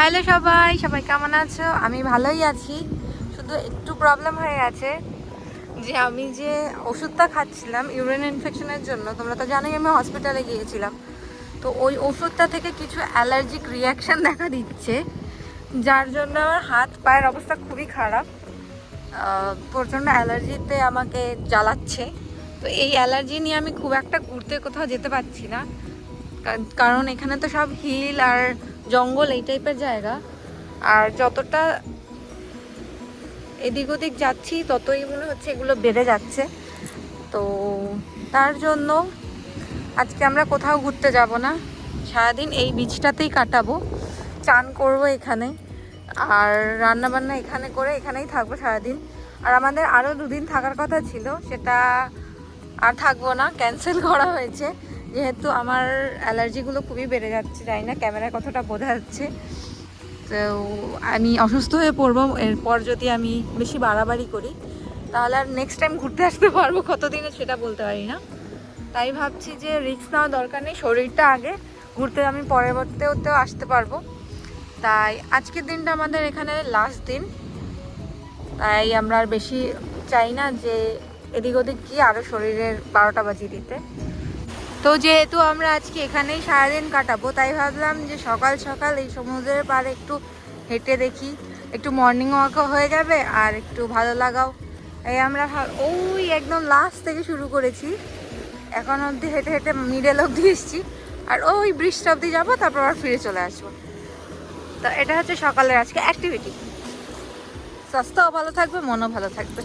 Hello সবাই সবাই কেমন আছো? আমি ভালোই আছি। শুধু একটু প্রবলেম হয়ে গেছে যে আমি যে ওষুধটা খাচ্ছিলাম ইউরিন ইনফেকশনের জন্য, তোমরা তো জানোই আমি হসপিটালে গিয়েছিলাম। তো ওই ওষুধটা থেকে কিছু অ্যালার্জিক রিয়াকশান দেখা দিচ্ছে, যার জন্য আমার হাত পায়ের অবস্থা খুবই খারাপ। প্রচণ্ড অ্যালার্জিতে আমাকে জ্বালাচ্ছে। তো এই অ্যালার্জি নিয়ে আমি খুব একটা ঘুরতে কোথাও যেতে পারছি না। কারণ এখানে তো সব হিল আর জঙ্গল এই টাইপের জায়গা। আর যতটা এদিক ওদিক যাচ্ছি, ততই মনে হচ্ছে এগুলো বেড়ে যাচ্ছে। তো তার জন্য আজকে আমরা কোথাও ঘুরতে যাব না। সারাদিন এই বীজটাতেই কাটাবো। চান করব এখানে। আর রান্না বান্না এখানে করে এখানেই থাকব সারাদিন। আর আমাদের আরও দুদিন থাকার কথা ছিল, সেটা আর থাকব না। ক্যান্সেল করা হয়েছে। যেহেতু আমার অ্যালার্জিগুলো খুবই বেড়ে যাচ্ছে, জানি না ক্যামেরায় কতটা বোঝা যাচ্ছে। তো আমি অসুস্থ হয়ে পড়ব, এরপর যদি আমি বেশি বাড়াবাড়ি করি, তাহলে আর নেক্সট টাইম ঘুরতে আসতে পারব কতদিনে সেটা বলতে পারি না। তাই ভাবছি যে রিস্ক নেওয়ার দরকার নেই, শরীরটা আগে, ঘুরতে আমি পরবর্তীতেও আসতে পারব। তাই আজকের দিনটা আমাদের এখানে লাস্ট দিন। তাই আমরা আর বেশি চাই না যে এদিক ওদিক গিয়ে আরও শরীরের বারোটা বাজিয়ে দিতে। তো যেহেতু আমরা আজকে এখানেই সারাদিন কাটাবো, তাই ভাবলাম যে সকাল সকাল এই সমুদ্রের পাড়ে একটু হেঁটে দেখি। একটু মর্নিং ওয়াকও হয়ে যাবে আর একটু ভালো লাগাও। এই আমরা ওই একদম লাস্ট থেকে শুরু করেছি। এখন অবধি হেঁটে হেঁটে মিডেল অবধি এসেছি। আর ওই বৃষ্টি অবধি যাব, তারপর আবার ফিরে চলে আসব। তো এটা হচ্ছে সকালের আজকে অ্যাক্টিভিটি স্বাস্থ্যও ভালো থাকবে, মনও ভালো থাকবে।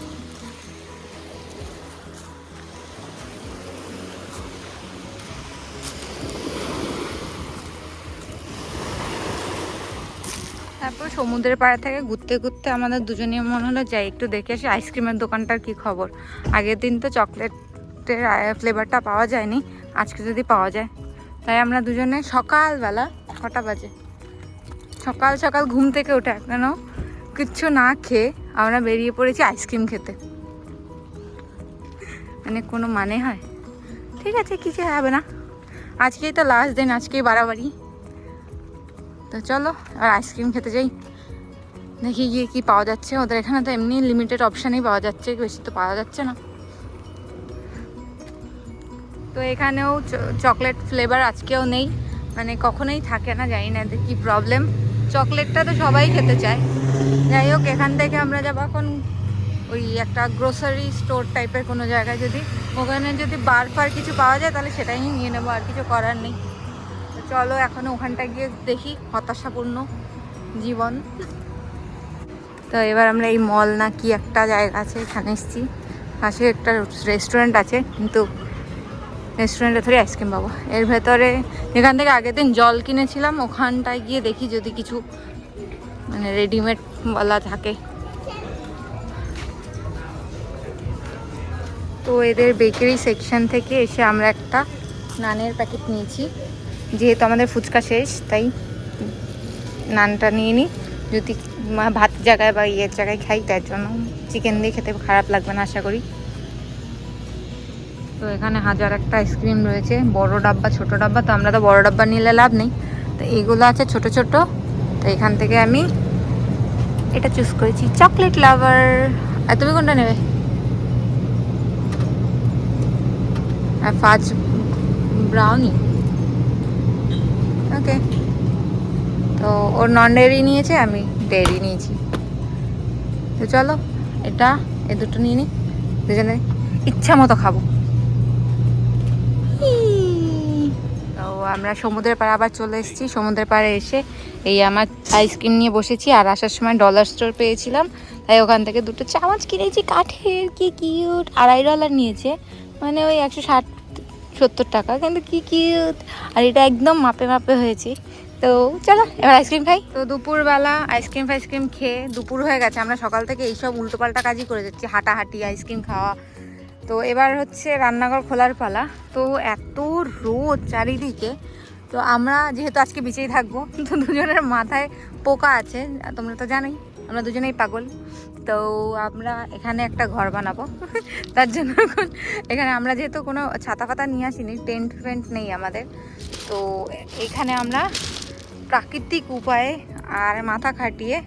তারপর সমুদ্রের পাড়ে থেকে ঘুরতে ঘুরতে আমাদের দুজনে মনে হলো, যাই, একটু দেখে আসি, আইসক্রিমের দোকানটার কি খবর? আগের দিন তো চকলেটের ফ্লেভারটা পাওয়া যায়নি, আজকে যদি পাওয়া যায়। তাই আমরা দুজনে সকালবেলা কটা বাজে, সকাল সকাল ঘুম থেকে উঠে কেন, কিচ্ছু না খেয়ে আমরা বেরিয়ে পড়েছি আইসক্রিম খেতে। মানে কোনো মানে হয়? ঠিক আছে, কিছু হবে না। আজকেই তো লাস্ট দিন, আজকেই বাড়াবাড়ি। তো চলো, আর আইসক্রিম খেতে যাই। দেখি গিয়ে কি পাওয়া যাচ্ছে। ওদের এখানে তো এমনি লিমিটেড অপশানই পাওয়া যাচ্ছে, বেশি তো পাওয়া যাচ্ছে না। তো এখানেও চকলেট ফ্লেভার আজকেও নেই। মানে কখনোই থাকে না, জানি না এদের কি প্রবলেম চকলেটটা তো সবাই খেতে চায়। যাই হোক, এখান থেকে আমরা যাব এখন ওই একটা গ্রোসারি স্টোর টাইপের কোনো জায়গায় যদি। ওখানে যদি বার ফার কিছু পাওয়া যায়, তাহলে সেটাই নিয়ে নেব, আর কিছু করার নেই। চলো এখন ওখানটা গিয়ে দেখি হতাশাপূর্ণ জীবন। তো এবার আমরা এই মল না কি একটা জায়গা আছে, এখানে এসেছি। পাশে একটা রেস্টুরেন্ট আছে, কিন্তু রেস্টুরেন্টে ধরে আইসক্রিম পাবো। এর ভেতরে যেখান থেকে আগের দিন জল কিনেছিলাম, ওখানটায় গিয়ে দেখি যদি কিছু মানে রেডিমেড বলা থাকে। তো এদের বেকারি সেকশন থেকে এসে আমরা একটা নানের প্যাকেট নিয়েছি। যেহেতু আমাদের ফুচকা শেষ, তাই নানটা নিয়ে নিই যদি ভাত জায়গায় বা ইয়ের জায়গায় খাই, তার জন্য চিকেন দিয়ে খেতে খারাপ লাগবে না, আশা করি। তো এখানে হাজার একটা আইসক্রিম রয়েছে, বড় ডাব্বা, ছোট ডাব্বা, তো আমরা তো বড় ডাব্বা নিলে লাভ নেই। তো এইগুলো আছে ছোট ছোট, তো এখান থেকে আমি এটা চুজ করেছি চকলেট লাভার আর তুমি কোনটা নেবে? আর ফাজ ব্রাউনি ওকে। তো ওর নন ডেয়ারি নিয়েছে, আমি ডেয়ারি নিয়েছি। তো চলো, এটা, এ দুটো নিয়ে নিই দুজনে ইচ্ছা মতো খাব। আমরা সমুদ্রের পাড়ে আবার চলে এসেছি। সমুদ্রের পাড়ে এসে এই আমার আইসক্রিম নিয়ে বসেছি, আর আসার সময় ডলার স্টোর পেয়েছিলাম। তাই ওখান থেকে দুটো চামচ কিনেছি, কাঠের, কি কিউট আড়াই ডলার নিয়েছে। মানে ওই একশো ষাট সত্তর টাকা, কিন্তু কি কিউট আর এটা একদম মাপে মাপে হয়েছে। তো চলো, এবার আইসক্রিম খাই। তো দুপুরবেলা আইসক্রিম ফাইসক্রিম খেয়ে দুপুর হয়ে গেছে। আমরা সকাল থেকে এইসব উল্টোপাল্টা কাজই করে যাচ্ছি। হাঁটাহাঁটি আইসক্রিম খাওয়া। তো এবার হচ্ছে রান্নাঘর খোলার পালা। তো এত রোদ চারিদিকে। তো আমরা যেহেতু আজকে বেঁচেই থাকব, তো দুজনের মাথায় পোকা আছে। তোমরা তো জানোই, আমরা দুজনেই পাগল। তো আমরা এখানে একটা ঘর বানাবো। তার জন্য এখন এখানে আমরা যেহেতু কোনো ছাতা ফাতা নিয়ে আসিনি, টেন্ট ফেন্ট নেই আমাদের। তো এখানে আমরা প্রাকৃতিক উপায়ে আর মাথা খাটিয়ে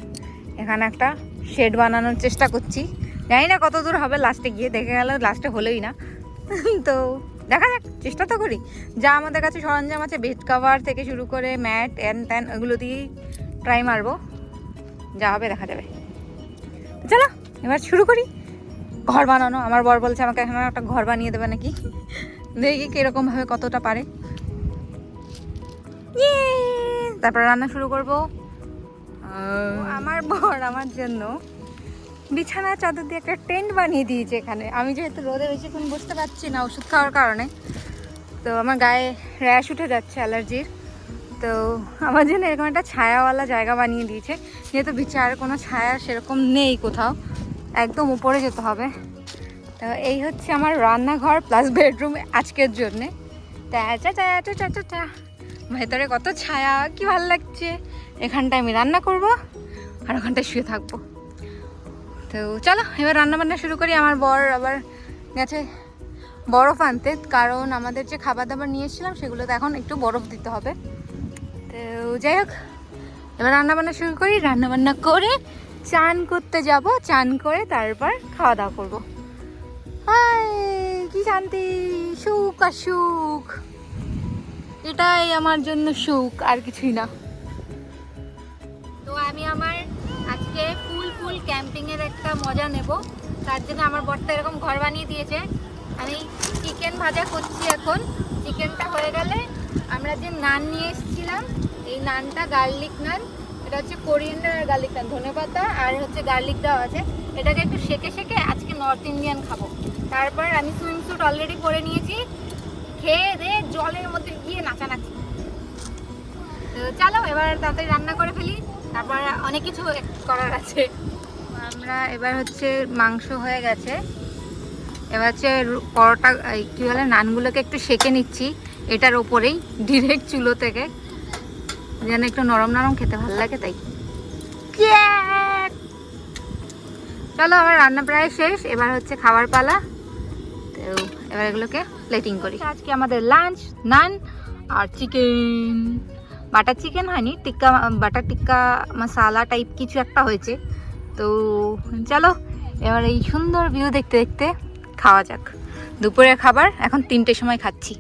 এখানে একটা শেড বানানোর চেষ্টা করছি। জানি না কত দূর হবে লাস্টে গিয়ে দেখে গেল লাস্টে হলোই না। তো দেখা যাক, চেষ্টা তো করি। যা আমাদের কাছে সরঞ্জাম আছে বেড কাভার থেকে শুরু করে ম্যাট অ্যান ত্যান ওগুলো দিয়েই ট্রাই মারবো। যা হবে দেখা যাবে। চলো, এবার শুরু করি। ঘর বানানো, আমার বর বলছে আমাকে এখন একটা ঘর বানিয়ে দেবে নাকি? দেখি কীরকম ভাবে কতটা পারে! তারপর রান্না শুরু করব। আমার বর আমার জন্য বিছানা চাদর দিয়ে একটা টেন্ট বানিয়ে দিয়েছে এখানে। আমি যেহেতু রোদে বেশিক্ষণ বসতে পারছি না ওষুধ খাওয়ার কারণে, তো আমার গায়ে র্যাশ উঠে যাচ্ছে অ্যালার্জির। তো আমার জন্য এরকম একটা ছায়াওয়ালা জায়গা বানিয়ে দিয়েছে। যেহেতু বিছার কোনো ছায়া সেরকম নেই কোথাও, একদম উপরে যেতে হবে। তো এই হচ্ছে আমার রান্নাঘর প্লাস বেডরুম আজকের জন্যে। টা। ভেতরে কত ছায়া, কি ভালো লাগছে। এখানটায় আমি রান্না করব আর ওখানটায় শুয়ে থাকব। তো চলো, এবার রান্না বান্না শুরু করি। আমার বর আবার গেছে বরফ আনতে, কারণ আমাদের যে খাবার দাবার নিয়েছিলাম সেগুলোতে এখন একটু বরফ দিতে হবে। যাই হোক, এবার রান্না বান্না শুরু করি। রান্না বান্না করে চান করতে যাব, চান করে তারপর খাওয়া দাওয়া করব। কি শান্তি, সুখ আর সুখ। এটাই আমার জন্য সুখ, আর কিছুই না। তো আমি আমার আজকে ফুল ফুল ক্যাম্পিং এর একটা মজা নেব। তার জন্য আমার বর্তা এরকম ঘর বানিয়ে দিয়েছে। আমি চিকেন ভাজা করছি এখন। চিকেনটা হয়ে গেলে আমরা যে নান নিয়ে এসেছিলাম এই নানটা গার্লিক নান, এটা হচ্ছে কোরিয়ান্ডার আর গার্লিক নান, ধনে পাতা আর হচ্ছে গার্লিক দেওয়া আছে। এটাকে একটু সেকে সেকে আজকে নর্থ ইন্ডিয়ান খাব। তারপর আমি সুইম স্যুট অলরেডি পরে নিয়েছি। খেয়ে দিয়ে জলের মধ্যে গিয়ে নাচানাচি। চলো, এবার তাড়াতাড়ি রান্না করে ফেলি। তারপর অনেক কিছু করার আছে। আমরা এবার হচ্ছে মাংস হয়ে গেছে। এবার হচ্ছে পরোটা কী বলে, নানগুলোকে একটু সেকে নিচ্ছি। এটার ওপরেই ডিরেক্ট চুলো থেকে। যেন একটু নরম নরম খেতে ভালো লাগে, তাই! চলো, আমার রান্না প্রায় শেষ। এবার হচ্ছে খাবার পালা। তো এবার এগুলোকে প্লেটিং করি। আজকে আমাদের লাঞ্চ নান আর চিকেন বাটার চিকেন হয়নি, টিক্কা, বাটার টিক্কা মশালা টাইপ কিছু একটা হয়েছে। তো চলো, এবার এই সুন্দর ভিউ দেখতে দেখতে খাওয়া যাক। দুপুরের খাবার, এখন তিনটের সময় খাচ্ছি।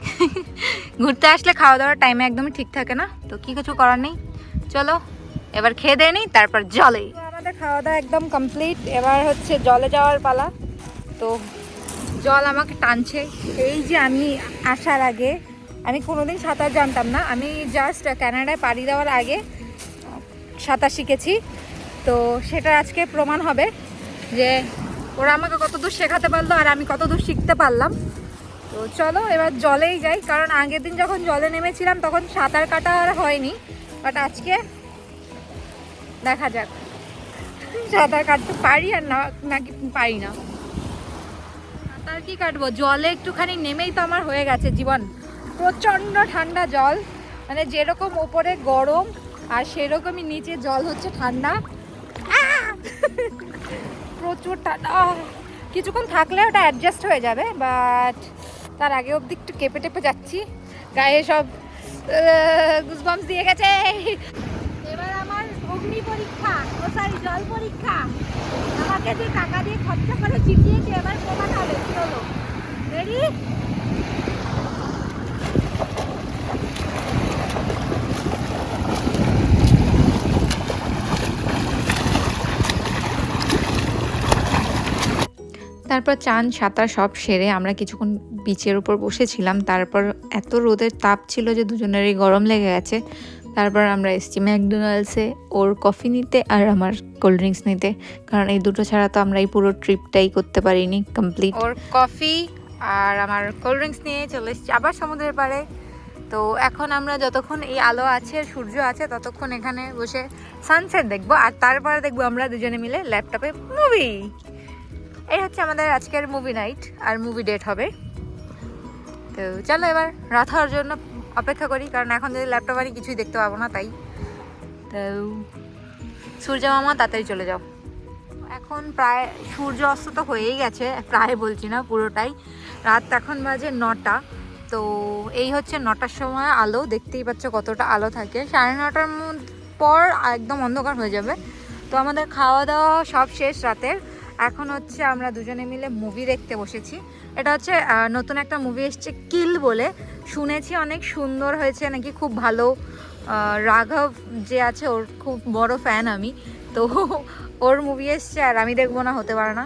ঘুরতে আসলে খাওয়া দাওয়ার টাইমে একদমই ঠিক থাকে না। তো কি কিছু করার নেই। চলো, এবার খেয়ে দিয়ে নিই, তারপর জলে। আমাদের খাওয়া দাওয়া একদম কমপ্লিট এবার হচ্ছে জলে যাওয়ার পালা। তো জল আমাকে টানছে। এই যে আমি আসার আগে, আমি কোনোদিন সাঁতার জানতাম না। আমি জাস্ট ক্যানাডায় পাড়ি দেওয়ার আগে সাঁতার শিখেছি। তো সেটা আজকে প্রমাণ হবে যে ওরা আমাকে কতদূর শেখাতে পারল আর আমি কতদূর শিখতে পারলাম। তো চলো, এবার জলেই যাই, কারণ আগের দিন যখন জলে নেমেছিলাম তখন সাঁতার কাটা আর হয়নি বাট আজকে দেখা যাক। সাঁতার কাটতে পারি আর না, নাকি পারি না। সাঁতার কি কাটবো? জলে একটুখানি নেমেই তো আমার হয়ে গেছে জীবন। প্রচণ্ড ঠান্ডা জল মানে যেরকম ওপরে গরম আর সেরকমই নিচে জল হচ্ছে ঠান্ডা। প্রচুর ঠান্ডা। কিছুক্ষণ থাকলে ওটা অ্যাডজাস্ট হয়ে যাবে বাট তার আগে অব্দি একটু কেঁপে টেপে যাচ্ছি। গায়ে সব গুজবামস দিয়ে গেছে। এবার আমার অগ্নি পরীক্ষা, ও সরি জল পরীক্ষা। আমাকে যে টাকা দিয়ে খরচা করে চিটিয়েছে এবার প্রমাণ হবে হলো রেডি তারপর চান, সাঁতার সব সেরে আমরা কিছুক্ষণ বিচের উপর বসেছিলাম। তারপর এত রোদের তাপ ছিল যে দুজনেরই গরম লেগে গেছে। তারপর আমরা এসেছি ম্যাকডোনাল্ডসে ওর কফি নিতে আর আমার কোল্ড ড্রিঙ্কস নিতে। কারণ এই দুটো ছাড়া তো আমরা এই পুরো ট্রিপটাই করতে পারিনি কমপ্লিট ওর কফি আর আমার কোল্ড ড্রিঙ্কস নিয়ে চলে এসেছি আবার সমুদ্রের পাড়ে। তো এখন আমরা যতক্ষণ এই আলো আছে, সূর্য আছে, ততক্ষণ এখানে বসে সানসেট দেখব। আর তারপরে দেখব আমরা দুজনে মিলে ল্যাপটপে মুভি এই হচ্ছে আমাদের আজকের মুভি নাইট আর মুভি ডেট হবে। তো চলো এবার রাত হওয়ার জন্য অপেক্ষা করি, কারণ এখন যদি ল্যাপটপ আনি কিছুই দেখতে পাবো না, তাই। তো সূর্য মামা, তাড়াতাড়ি চলে যাও। এখন প্রায় সূর্য অস্ত তো হয়েই গেছে, প্রায় বলছি না, পুরোটাই। রাত এখন বাজে নটা, তো এই হচ্ছে নটার সময় আলো, দেখতেই পাচ্ছ কতটা আলো থাকে। সাড়ে নটার পর একদম অন্ধকার হয়ে যাবে। তো আমাদের খাওয়া দাওয়া সব শেষ রাতের। এখন হচ্ছে আমরা দুজনে মিলে মুভি দেখতে বসেছি। এটা হচ্ছে নতুন একটা মুভি এসছে কিল বলে। শুনেছি অনেক সুন্দর হয়েছে, নাকি খুব ভালো। রাঘব যে আছে, ওর খুব বড় ফ্যান আমি। তো ওর মুভি এসছে, আর আমি দেখব না, হতে পারে না।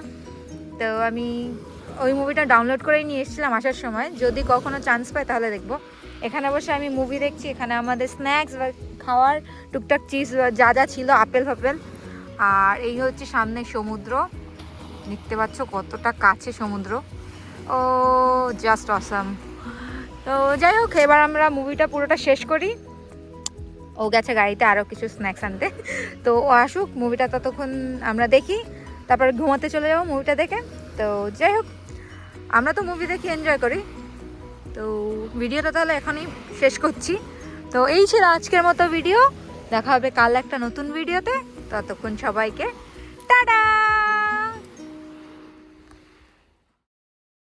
তো আমি ওই মুভিটা ডাউনলোড করেই নিয়ে এসেছিলাম আসার সময়। যদি কখনো চান্স পাই, তাহলে দেখব। এখানে বসে আমি মুভি দেখছি, এখানে আমাদের স্ন্যাক্স বা খাওয়ার, টুকটাক চিজ যা যা ছিল, আপেল ফাপেল। আর এই হচ্ছে সামনে সমুদ্র। দেখতে পাচ্ছ কতটা কাছে সমুদ্র। ও জাস্ট অসাম তো যাই হোক, এবার আমরা মুভিটা পুরোটা শেষ করি। ও গেছে গাড়িতে আরও কিছু স্ন্যাক্স আনতে। তো ও আসুক মুভিটা ততক্ষণ আমরা দেখি। তারপরে ঘুমাতে চলে যাব মুভিটা দেখে। তো যাই হোক, আমরা তো মুভি দেখি এনজয় করি। তো ভিডিওটা তাহলে এখনই শেষ করছি। তো এই ছিল আজকের মতো ভিডিও দেখা হবে কাল একটা নতুন ভিডিওতে ততক্ষণ সবাইকে, টাটা!